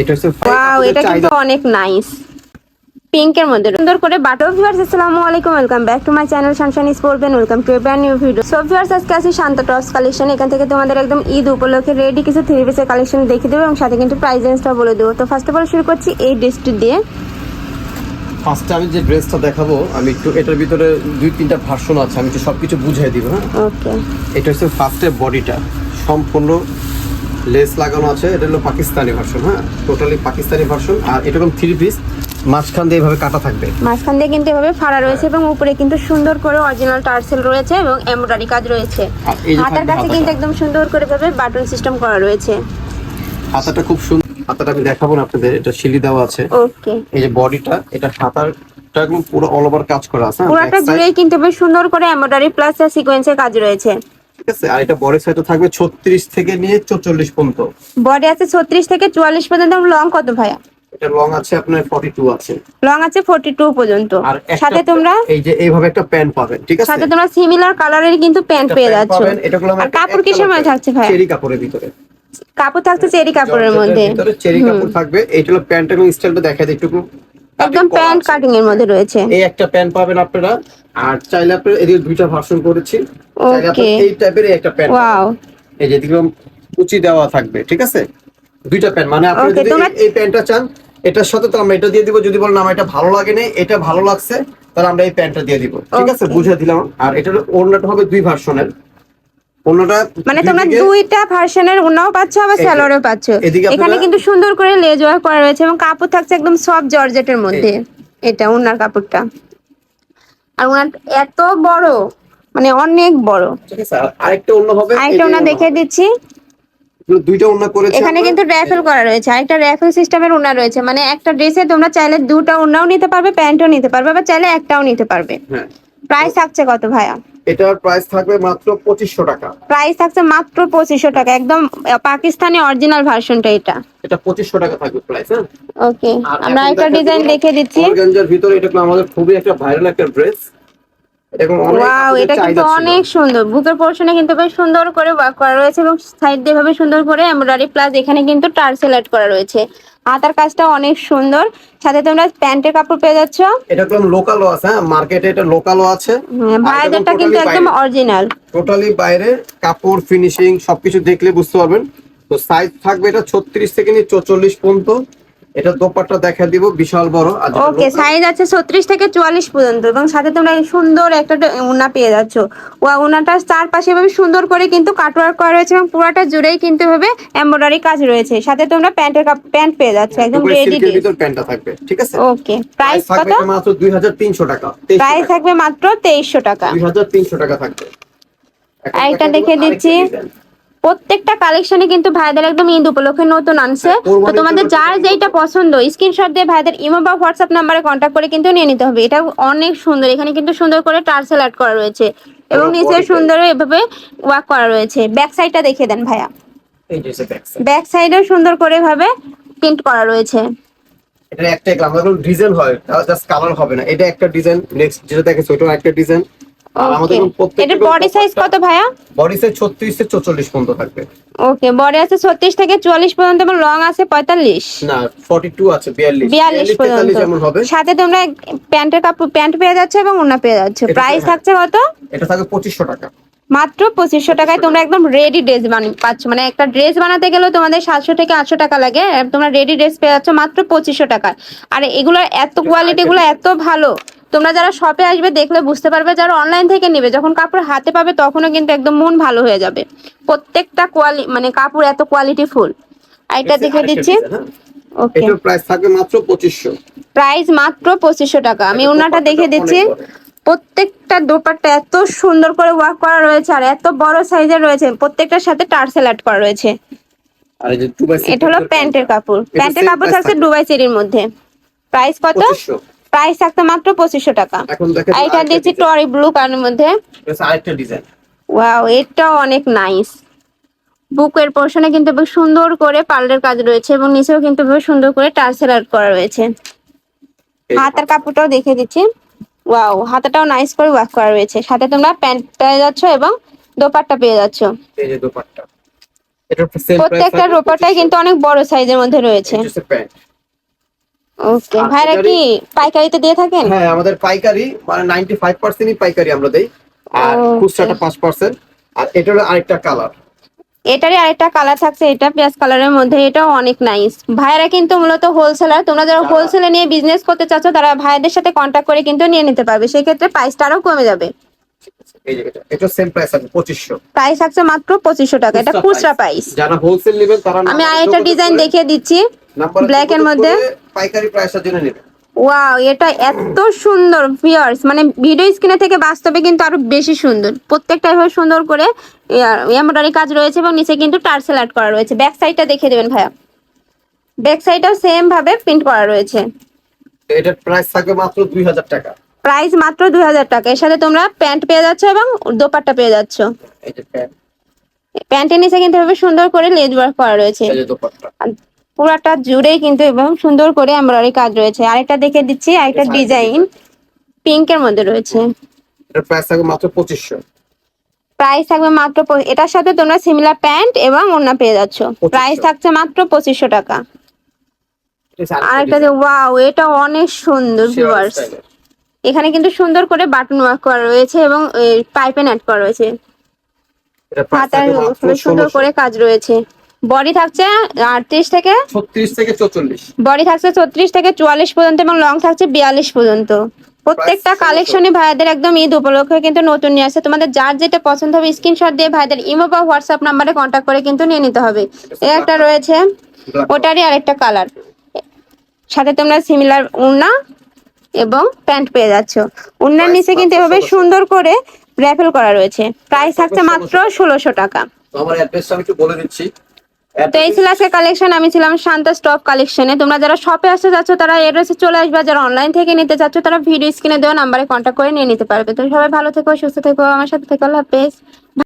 এটা হচ্ছে ওয়াও এটা কিন্তু অনেক নাইস পিঙ্কের মধ্যে। সুন্দর করে বাটো ভিউয়ার্স আসসালামু আলাইকুম welcome back to my channel Sunshine স্পোর্টবেন welcome to brand new video so viewers আজকে আসি শান্ত টপস কালেকশন এখান থেকে তোমাদের একদম ঈদ উপলক্ষে রেডি কিছু থ্রি পিসের কালেকশন দেখিয়ে দেবো এবং সাথে কিন্তু প্রাইস রেঞ্জটা বলে দেবো। তো ফার্স্ট অফ অল শুরু করছি এই ড্রেসটি দিয়ে। ফার্স্টে আমি যে ড্রেসটা দেখাবো আমি একটু এটার ভিতরে দুই তিনটা ভার্সন আছে আমি একটু সবকিছু বুঝিয়ে দিব হ্যাঁ? ওকে এটা হচ্ছে ফার্স্টে বডিটা সম্পূর্ণ লেস লাগানো আছে এটা হলো পাকিস্তানি ভার্সন হ্যাঁ? টোটালি পাকিস্তানি ভার্সন আর এরকম থ্রি পিস মাঝখান দিয়ে এভাবে কাটা থাকবে। মাঝখান দিয়ে কিন্তু এভাবে ফাড়া রয়েছে এবং উপরে কিন্তু সুন্দর করে অরিজিনাল টার্সেল রয়েছে এবং এমব্রয়ডারি কাজ রয়েছে। হাতার কাছে কিন্তু একদম সুন্দর করে ভাবে বাটন সিস্টেম করা রয়েছে। হাতাটা খুব সুন্দর হাতাটা আমি দেখাবো না আপনাদের এটা শিলি দেওয়া আছে। ওকে। এই যে বডিটা এটা একদম পুরো অল ওভার কাজ করা আছে হ্যাঁ, পুরোটা জুড়েই কিন্তু বেশ সুন্দর করে এমব্রয়ডারি প্লাস সিকোয়েন্সের কাজ রয়েছে। ঠিক আছে? আর এটা বডি সাইডে থাকবে ছত্রিশ থেকে নিয়ে চৌচল্লিশ পর্যন্ত। বডি আছে ছত্রিশ থেকে চুয়াল্লিশ পর্যন্ত লং কত ভাইয়া? এটা লং আছে আপনার ফর্টি টু আছে। লং আছে ফোর্টি টু পর্যন্ত। আর সাথে তোমরা এই যে এইভাবে একটা প্যান্ট পাবেন ঠিক আছে? সাথে তোমরা সিমিলার কালারের কিন্তু প্যান্ট পেয়ে যাচ্ছ। আর কাপড় কিসের মধ্যে থাকছে ভাই চেরি কাপড়ের ভিতরে। কাপড় থাকছে চেরি কাপড়ের মধ্যে। ভিতরে চেরি কাপড় থাকবে এইটা হলো প্যান্ট এবং স্টাইলটা দেখা যায় একটু। একদম প্যান্ট কাটিং এর মধ্যে রয়েছে। এই একটা প্যান্ট পাবেন আপনারা। আর চাইলে আপনারা এদিকে দুইটা ভার্সন করেছি। Okay. এই টাইপের একটা প্যান্ট ওয়াও এই যে এদিকে কুচি দেওয়া থাকবে ঠিক আছে? দুইটা প্যান্ট। মানে আপনি যদি এই- এই প্যান্টটা চান এটার সাথে তো আমরা এটা দিয়ে দিব। যদি বলেন আমার এটা ভালো লাগে না এটা ভালো লাগছে তাহলে আমরা এই প্যান্টটা দিয়ে দিব। ঠিক আছে? বুঝে দিলাম। আর এটার ওড়নাটা হবে দুই ভার্সনের মানে তোমরা দুইটা ভার্সনের উনাও পাচ্ছ আবার স্যালোয়ারও পাচ্ছ। এখানে কিন্তু সুন্দর করে লেজ ওয়ার্ক করা রয়েছে এবং কাপড় থাকছে একদম সফট জর্জেটের মধ্যে। এটা উনার কাপড়টা। আর উনার এত বড় মানে অনেক বড়। আরেকটা অন্য হবে এই আরেকটা ওড়না দেখে দিচ্ছি। দুইটা অন্য করেছে এখানে কিন্তু র্যাফেল করা রয়েছে। আরেকটা র্যাফেল সিস্টেমের উনা রয়েছে। মানে একটা ড্রেসে তোমরা চাইলে দুটা উনাও নিতে পারবে প্যান্টও নিতে পারবে বা চাইলে একটাও নিতে পারবে। হ্যাঁ। প্রাইস থাকছে কত ভাইয়া? এটার প্রাইস থাকবে মাত্র পঁচিশশো টাকা। প্রাইস থাকছে মাত্র পঁচিশশো টাকা। একদম পাকিস্তানি অরিজিনাল ভার্সনটা এটা। এটা পঁচিশশো টাকা থাকবে প্রাইস হ্যাঁ? ওকে আমরা একটা ডিজাইন দেখে দিচ্ছি। অর্গানজার ভিতরে এটা আমাদের খুবই একটা ভাইরাল একটা ড্রেস ওয়াও এটা কিন্তু অনেক সুন্দর। বুকের পোর্শনে কিন্তু বেশ সুন্দর করে ওয়ার্ক করা রয়েছে এবং সাইড দিয়ে ভাবে সুন্দর করে এমব্রয়ডারি প্লাস এখানে কিন্তু টার্সেল অ্যাড করা রয়েছে। হাতার কাজটা অনেক সুন্দর। সাথে তোমরা প্যান্টের কাপড় পেয়ে যাচ্ছ। এটা একদম লোকালও আছে হ্যাঁ? মার্কেটে এটা লোকালও আছে। হ্যাঁ, ভাইদেরটা কিন্তু একদম অরিজিনাল টোটালি বাইরে। কাপড় ফিনিশিং সবকিছু দেখলে বুঝতে পারবেন। তো সাইজ থাকবে এটা ছত্রিশ থেকে নিয়ে চৌচল্লিশ পর্যন্ত। এটা দোপাট্টা দেখা দিব বিশাল বড়। ওকে সাইজ আছে ছত্রিশ থেকে চুয়াল্লিশ পর্যন্ত এবং সাথে তোমরা এই সুন্দর একটা ড- উনা পেয়ে যাচ্ছ। ও উনাটার চারপাশে এভাবে সুন্দর করে কিন্তু কাটওয়ার্ক করা রয়েছে এবং পুরোটা জুড়েই কিন্তু ভাবে এমব্রয়ডারি কাজ রয়েছে। সাথে তোমরা প্যান্টের প্যান্ট পেয়ে যাচ্ছ একদম রেডি সিল্কের ভিতর প্যান্টটা থাকবে ঠিক আছে? ওকে প্রাইস কত? থাকবে মাত্র দুই হাজার তিনশো টাকা প্রাইস থাকবে মাত্র তেইশশো টাকা। দুই হাজার তিনশো টাকা থাকবে। আরেকটা দেখে দিচ্ছি। প্রত্যেকটা কালেকশনে কিন্তু ভাইদের একদম ঈদ উপলক্ষে নতুন আনছে। তো তোমাদের যার যেটা পছন্দ স্ক্রিনশট দিয়ে ভাইদের ইমো বা হোয়াটসঅ্যাপ নাম্বারে কন্ট্যাক্ট করে কিন্তু নিয়ে নিতে হবে। এটা অনেক সুন্দর। এখানে কিন্তু সুন্দর করে টার্সেল অ্যাড করা রয়েছে এবং পুরো নিচে সুন্দর এভাবে ওয়ার্ক করা রয়েছে। ব্যাক সাইডটা দেখিয়ে দেন ভাইয়া। ব্যাক সাইডেও সুন্দর করে ভাবে প্রিন্ট করা রয়েছে। এটা একটা ডিজাইন হয় জাস্ট কালার হবে না। এটা একটা ডিজাইন নেক্সট যেটা দেখেছ ওটা একটা ডিজাইন আমাদের এটার বডি সাইজ কত ভাইয়া? বডি সাইজ 36 থেকে 44 পর্যন্ত থাকবে। ওকে বডি আছে ছত্রিশ থেকে চুয়াল্লিশ পর্যন্ত এবং লং আছে পঁয়তাল্লিশ? না 42 আছে 42 বিয়াল্লিশ পর্যন্ত। যেমন হবে। সাথে তোমরা প্যান্টের কাপড় প্যান্ট পেয়ে যাচ্ছে এবং ওনা পেয়ে যাচ্ছে। প্রাইস হ্যাঁ। থাকছে কত? এটা থাকবে 2500 টাকা। মাত্র পঁচিশশো টাকায় তোমরা একদম রেডি ড্রেস বানি পাচ্ছ। মানে একটা ড্রেস বানাতে গেলেও তোমাদের সাতশো থেকে আটশো টাকা লাগে আর তোমরা রেডি ড্রেস পেয়ে যাচ্ছ মাত্র পঁচিশশো টাকায়। আর এগুলোর এত কোয়ালিটি গুলো এত ভালো। তোমরা যারা শপে আসবে দেখলে বুঝতে পারবে যারা অনলাইন থেকে নেবে যখন কাপড় হাতে পাবে তখনও কিন্তু একদম মন ভালো হয়ে যাবে। প্রত্যেকটা কোয়ালি মানে কাপড় এত কোয়ালিটি ফুল এটা দেখে দিচ্ছি। হ্যাঁ। ওকে এটার প্রাইস থাকবে মাত্র 2500 প্রাইস মাত্র পঁচিশশো টাকা। আমি ওনাটা দেখে দিচ্ছি। প্রত্যেকটা দোপাট্টা এত সুন্দর করে ওয়ার্ক করা রয়েছে আর এত বড় সাইজের রয়েছে। প্রত্যেকটার সাথে টার্সেল অ্যাড করা রয়েছে। এটা হলো প্যান্টের কাপড়। প্যান্টের কাপড় থাকছে। দুবাই চেরির মধ্যে। প্রাইস কত? 2500 প্রাইস থাকতে মাত্র পঁচিশশো টাকা। এটা দিচ্ছি টরি ব্লু কালারের মধ্যে। ওয়াও এটাও অনেক নাইস। বুকের পোর্শনে কিন্তু বেশ সুন্দর করে পার্লের কাজ রয়েছে এবং নিচেও কিন্তু বেশ সুন্দর করে টার্সেল অ্যাড করা রয়েছে। হাতার কাপড়টাও দেখে দিচ্ছি। ওয়াও হাতাটাও নাইস করে ওয়ার্ক করা রয়েছে। সাথে তোমরা প্যান্ট পেয়ে যাচ্ছ এবং দোপাট্টা পেয়ে যাচ্ছ। এই যে দোপাট্টা। এটা প্রত্যেকটা রোপাটাই কিন্তু অনেক বড় সাইজের মধ্যে রয়েছে। প্যান্ট। ওকে। ভাইরা কি পাইকারিতে দিয়ে থাকেন? হ্যাঁ আমাদের পাইকারি মানে নাইনটি ফাইভ পার্সেন্টই পাইকারি আমরা দেই। আর খুচরাটা পাঁচ পার্সেন্ট আর এটা হলো আরেকটা কালার এটারই আরেকটা কালার থাকছে এটা পেঁয়াজ কালারের মধ্যে এটাও অনেক নাইস ভাইরা কিন্তু মূলত হোলসেলার তোমরা যারা হোলসেলে নিয়ে বিজনেস করতে চাচ্ছ তারা ভাইদের সাথে কন্ট্যাক্ট করে কিন্তু নিয়ে নিতে পারবে। সেই ক্ষেত্রে প্রাইসটা আরও কমে যাবে এটা এটা সেম প্রাইস আছে প্রাইস মাত্র পঁচিশশো টাকা। এটা খুচরা প্রাইস যারা হোলসেল নেবেন তারা আমি আরেকটা ডিজাইন দেখিয়ে দিচ্ছি black এর মধ্যে। করে পাইকারি প্রাইসটা জেনে নেবেন ওয়াও এটা এত সুন্দর ভিউয়ার্স মানে ভিডিও স্ক্রিনে থেকে বাস্তবে কিন্তু আরও বেশি সুন্দর। প্রত্যেকটা এভাবে সুন্দর করে এমব্রয়ডারি কাজ রয়েছে এবং নিচে কিন্তু টার্সেল আর্ট করা রয়েছে। ব্যাক সাইডটা দেখে দেবেন ভাইয়া। ব্যাক সাইডটাও সেম ভাবে প্রিন্ট করা রয়েছে। এটার প্রাইস থাকবে মাত্র দুই হাজার টাকা। প্রাইস মাত্র দুই হাজার টাকা। এর সাথে তোমরা প্যান্ট পেয়ে যাচ্ছ এবং দোপাট্টা পেয়ে যাচ্ছ। এই যে প্যান্ট প্যান্টের নিচে কিন্তু এভাবে সুন্দর করে লেজ ওয়ার্ক করা রয়েছে। এই যে দোপাট্টা। পুরাটা জুড়েই কিন্তু এবং সুন্দর করে এমব্রয়ডারি কাজ রয়েছে। আরেকটা দেখে দিচ্ছি আরেকটা ডিজাইন পিঙ্কের মধ্যে রয়েছে। প্রাইস থাকবে মাত্র পঁচিশশো। প্রাইস থাকবে মাত্র এটার সাথে তোমরা সিমিলার প্যান্ট এবং ওড়না পেয়ে যাচ্ছ। প্রাইস থাকছে মাত্র পঁচিশশো টাকা। আরেকটা যে ওয়াও এটা অনেক সুন্দর ভিউয়ার্স এখানে কিন্তু সুন্দর করে বাটন ওয়ার্ক করা রয়েছে এবং পাইপেন অ্যাড করা রয়েছে। হাতার সুন্দর করে কাজ রয়েছে। বডি থাকছে আটত্রিশ থেকে? ছত্রিশ থেকে চৌচল্লিশ। বডি থাকছে ছত্রিশ থেকে চুয়াল্লিশ পর্যন্ত এবং লং থাকছে বিয়াল্লিশ পর্যন্ত। প্রত্যেকটা Price কালেকশনই ভাইদের একদম ঈদ উপলক্ষে কিন্তু নতুন নিয়ে আসছে তোমাদের যার যেটা পছন্দ হবে স্ক্রিনশট দিয়ে ভাইদের ইমো বা হোয়াটসঅ্যাপ নাম্বারে কন্ট্যাক্ট করে কিন্তু নিয়ে নিতে হবে। এই একটা রয়েছে ওটারই আরেকটা কালার সাথে তোমরা সিমিলার উন্না এবং প্যান্ট পেয়ে যাচ্ছ। উন্নার নিচে কিন্তু এভাবে সুন্দর করে র্যাফেল করা রয়েছে। প্রাইস থাকছে মাত্র ষোলোশো। টাকা। আমার অ্যাড্রেসটা আমি একটু বলে দিচ্ছি। তো এই ছিল আজকে কালেকশন আমি ছিলাম শান্তা স্টপ কালেকশনে তোমরা যারা শপে আসতে যাচ্ছ তারা এড্রেসে চলে আসবে যারা অনলাইন থেকে নিতে চাচ্ছ তারা ভিডিও স্ক্রিনে দেওয়া নাম্বারে কন্ট্যাক্ট করে নিয়ে নিতে পারবে। তো সবাই ভালো থেকো সুস্থ থেকো আমার সাথে থেকো আল্লাহ হাফেজ।